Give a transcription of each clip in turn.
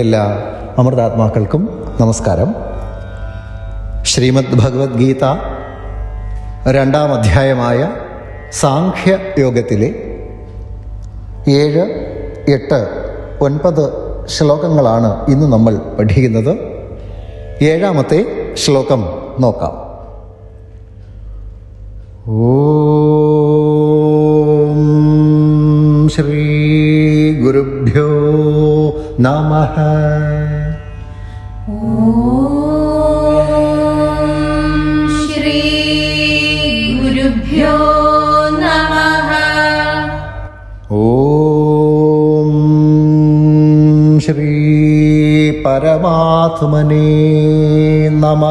എല്ലാ അമൃതാത്മാക്കൾക്കും നമസ്കാരം. ശ്രീമദ് ഭഗവത്ഗീത രണ്ടാം അധ്യായമായ സാഖ്യയോഗത്തിലെ ഏഴ് എട്ട് ഒൻപത് ശ്ലോകങ്ങളാണ് ഇന്ന് നമ്മൾ പഠിക്കുന്നത്. ഏഴാമത്തെ ശ്ലോകം നോക്കാം. ഓം നമ ശ്രീ ഗുരുഭ്യോ നമഃ ഓം ശ്രീ പരമാത്മനേ നമ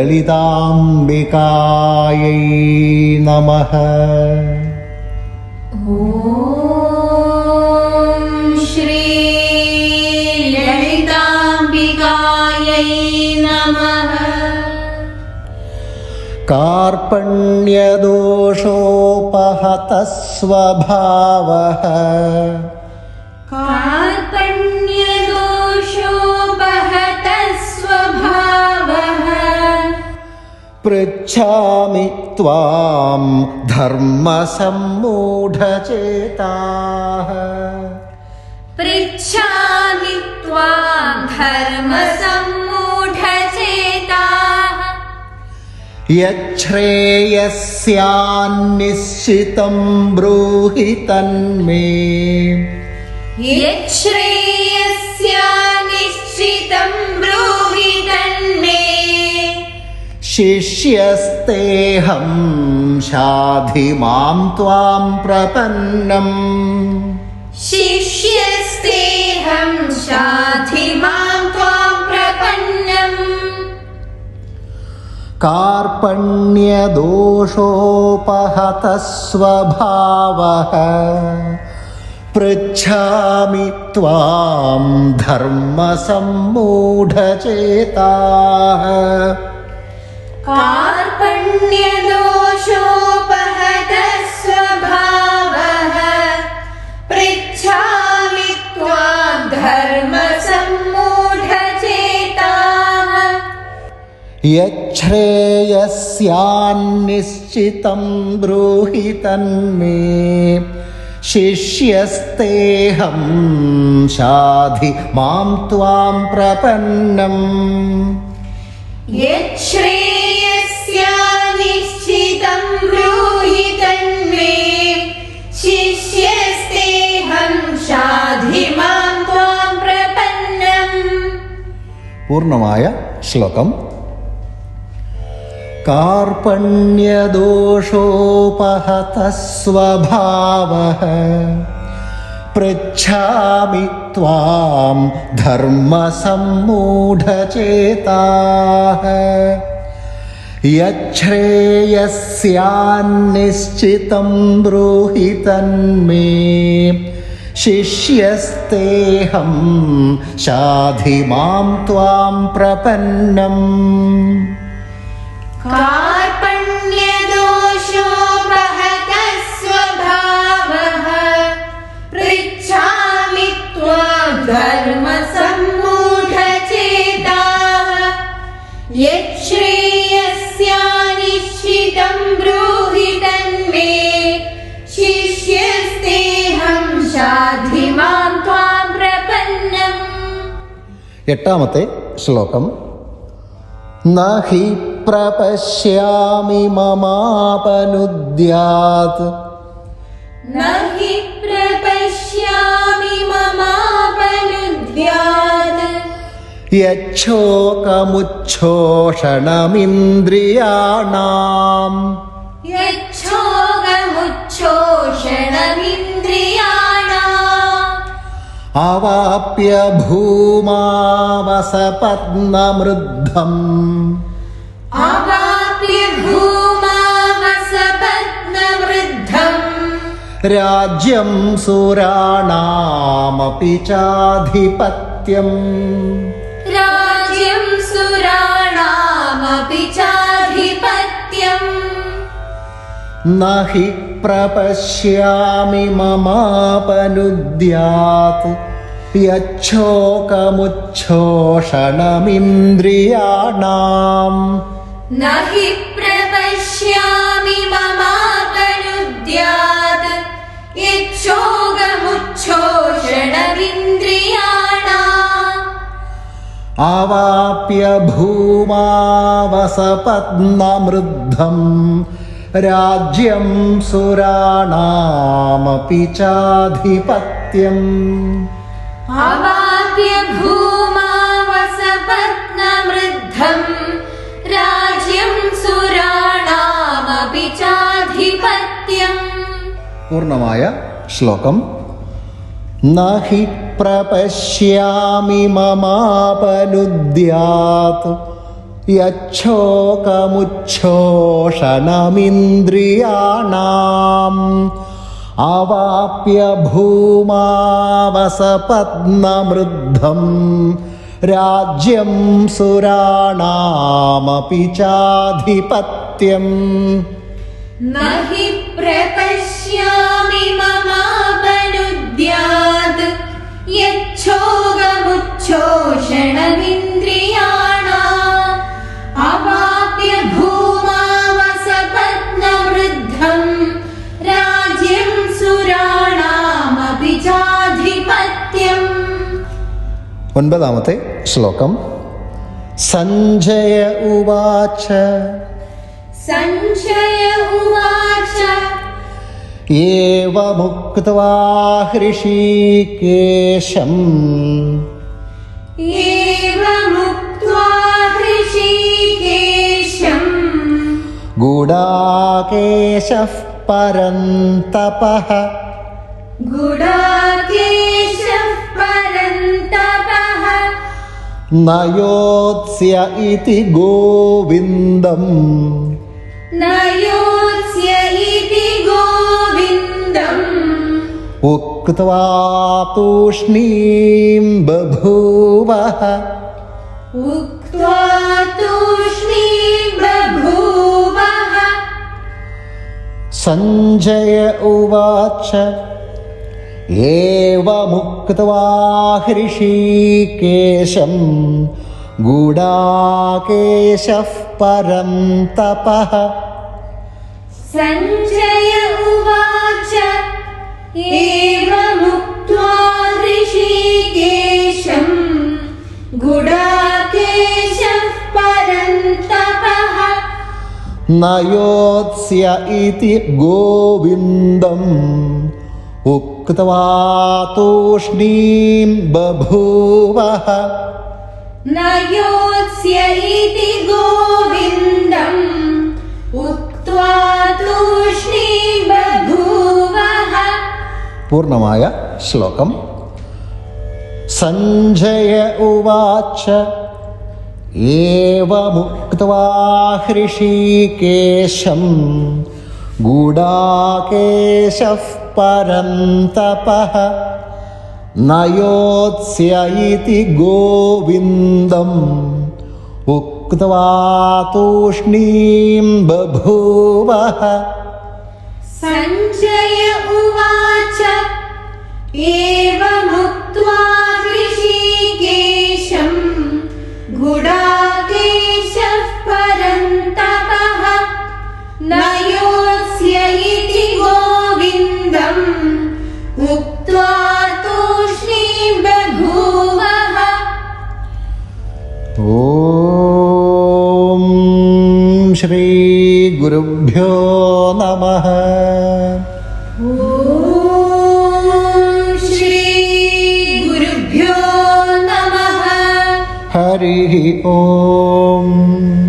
ललिताम्बिकायै नमः। श्री ललिताम्बिकायै नमः। कार्पण्यदोषोपहतः स्वभावः पृच्छामि त्वां धर्मसम्मूढचेताः। पृच्छामि त्वां धर्मसम्मूढचेताः। यच्छ्रेयस्यान्निश्चितं ब्रूहि तन्मे। यच्छ्रेयस्यानिश्चितं शिष्यस्तेऽहं शाधि माँ त्वां प्रपन्नम् शिष्यस्तेऽहं शाधि माँ त्वां प्रपन्नम् कार्पण्यदोषोपहतस्वभावः पृच्छामि त्वां धर्मसम्मूढचेताः। कार्पण्यदोषोपहत स्वभावः पृच्छामि त्वां धर्मसम्मूढचेताः। यच्छ्रेयस्यान्निश्चितं ब्रूहि तन्मे। शिष्यस्तेऽहं शाधि माँ त्वां प्रपन्नम्। പൂർണ്ണമായ ശ്ലോകം कार्पण्यदोषोपहतस्वभावः पृच्छामि त्वां धर्मसम्मूढचेताः यच्छ्रेयस्यान्निश्चितं ब्रूहि तन्मे शिष्यस्तेऽहं शाधि मां त्वां प्रपन्नम् कार्पण्यदोषोपहत स्वभावः पृच्छामि त्वां धर्मसम्मूढचेताः। यच्छ्रेयस्यानिश्चितं ब्रूहि तन्मे എട്ടാമത്തെ ശ്ലോകം. നഹി പ്രപശ്യാമി മമാപനുദ്യാത്. നഹി പ്രപശ്യാമി മമാപനുദ്യാത്. യക്ഷോകമുച്ഛോഷണമിന്ദ്രിയാണാം. യക്ഷോകമുച്ഛോഷണമി अवाप्य भूमाव स अवाप्य भूमाव स सुराणामपि चाधिपत्यम्। राज्यं सुराणामपि चाधिपत्यम्। न हि प्रपश्यामि ममापनुद्यात् यच्छोकमुच्छोषणमिन्द्रियाणाम्। न हि प्रपश्यामि ममापनुद्यात् यच्छोगमुच्छोषणमिन्द्रियाणाम् आवाप्य भूमावसपत्नमृद्धम् राज्यं सुराणामपि चाधिपत्यम् अवाप्य भूमावसपत्नमृद्धम् राज्यं सुराणामपि चाधिपत्यम् പൂർണ്ണമായ ശ്ലോകം ന ഹി പ്രപശ്യാമി മമാപനുദ്യാത് यच्छोकमुच्छोषणमिन्द्रियाणाम् अवाप्य भूमा वसपद्मृद्धम् राज्यं सुराणामपि चाधिपत्यम् न हि प्रपश्यामि ममाद्यात् यच्छोकमुच्छोषणमिन्द्रिया ഒൻപതാമത്തെ ശ്ലോകം സഞ്ജയ ഉവാച सञ्जय उवाच ഏവമുക്ത്വാ ഹൃഷീകേശം एवमुक्त्वा हृषीकेशम् ഗൂഢാകേശഃ പരന്തപഃ गुडाकेशः न योत्स्य इति गोविन्दम्। नयोत्स्य इति गोविन्दम्। उक्त्वा तूष्णीं बभूवः। उक्त्वा तूष्णीं बभूवः। सञ्जय उवाच। एवमुक्त्वा हृषीकेशं गूढाकेशः परन्तपः सञ्जय उवाच एवमुक्त्वा ऋषिकेशम् गुडाकेशः परन्तपः न योत्स्य इति गोविन्दम् उक्त्वा तूष्णीं बभूवः। न योत्स्य इति गोविन्दम् उक्त्वा तूष्णीं बभूवः। पूर्णमाय श्लोकम्। सञ्जय उवाच एवमुक्त्वा हृषीकेशम् गुडाकेशः परं तपः न योत्स्य इति गोविन्दम् उक्त्वा तूष्णीं बभूवः। सञ्जय उवाच एवमुक्त्वा ऋषिकेशं गुडाकेशः परन्तपः एव श्रीगुरुभ्यो नमः। ॐ श्रीगुरुभ्यो नमः। हरिः ॐ